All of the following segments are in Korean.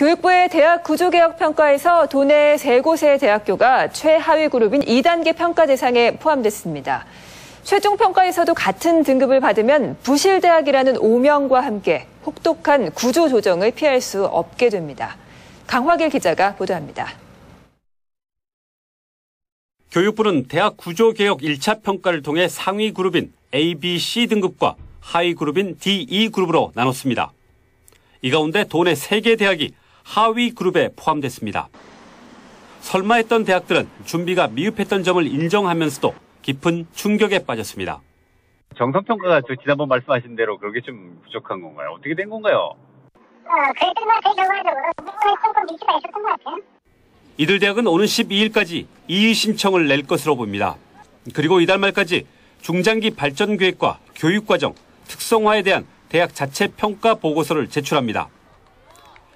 교육부의 대학 구조개혁 평가에서 도내 세 곳의 대학교가 최하위 그룹인 2단계 평가 대상에 포함됐습니다. 최종 평가에서도 같은 등급을 받으면 부실대학이라는 오명과 함께 혹독한 구조 조정을 피할 수 없게 됩니다. 강화길 기자가 보도합니다. 교육부는 대학 구조 개혁 1차 평가를 통해 상위 그룹인 A, B, C 등급과 하위 그룹인 D, E 그룹으로 나눴습니다. 이 가운데 도내 3개 대학이 하위 그룹에 포함됐습니다. 설마 했던 대학들은 준비가 미흡했던 점을 인정하면서도 깊은 충격에 빠졌습니다. 정성평가가 저 지난번 말씀하신 대로 그게 좀 부족한 건가요? 어떻게 된 건가요? 어, 그랬던 것 같아요, 결과적으로. 부분에 조금 미스가 있었던 것 같아요. 이들 대학은 오는 12일까지 이의 신청을 낼 것으로 보입니다. 그리고 이달 말까지 중장기 발전 계획과 교육 과정, 특성화에 대한 대학 자체 평가 보고서를 제출합니다.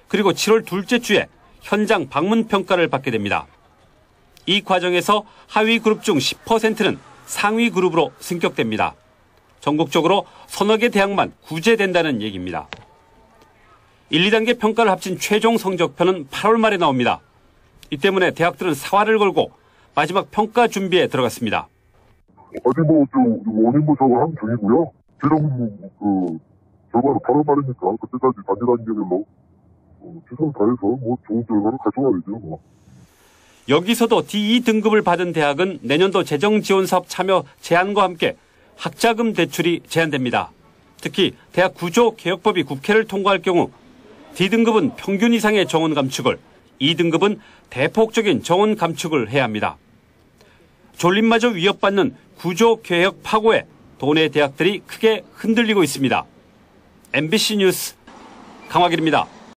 그리고 7월 둘째 주에 현장 방문 평가를 받게 됩니다. 이 과정에서 하위 그룹 중 10%는 상위 그룹으로 승격됩니다. 전국적으로 서너 개 대학만 구제된다는 얘기입니다. 1, 2단계 평가를 합친 최종 성적표는 8월 말에 나옵니다. 이 때문에 대학들은 사활을 걸고 마지막 평가 준비에 들어갔습니다. 아직 뭐, 저, 원인 분석을 하는 중이고요. 최종, 그, 결과는 8월 말이니까, 그때까지 단계별로, 어, 최선을 다해서, 뭐, 좋은 결과를 가져와야죠, 뭐. 여기서도 D2 등급을 받은 대학은 내년도 재정 지원 사업 참여 제한과 함께 학자금 대출이 제한됩니다. 특히 대학 구조 개혁법이 국회를 통과할 경우 D등급은 평균 이상의 정원 감축을, 2등급은 대폭적인 정원 감축을 해야 합니다. 졸림마저 위협받는 구조 개혁 파고에 도내 대학들이 크게 흔들리고 있습니다. MBC 뉴스 강화길입니다.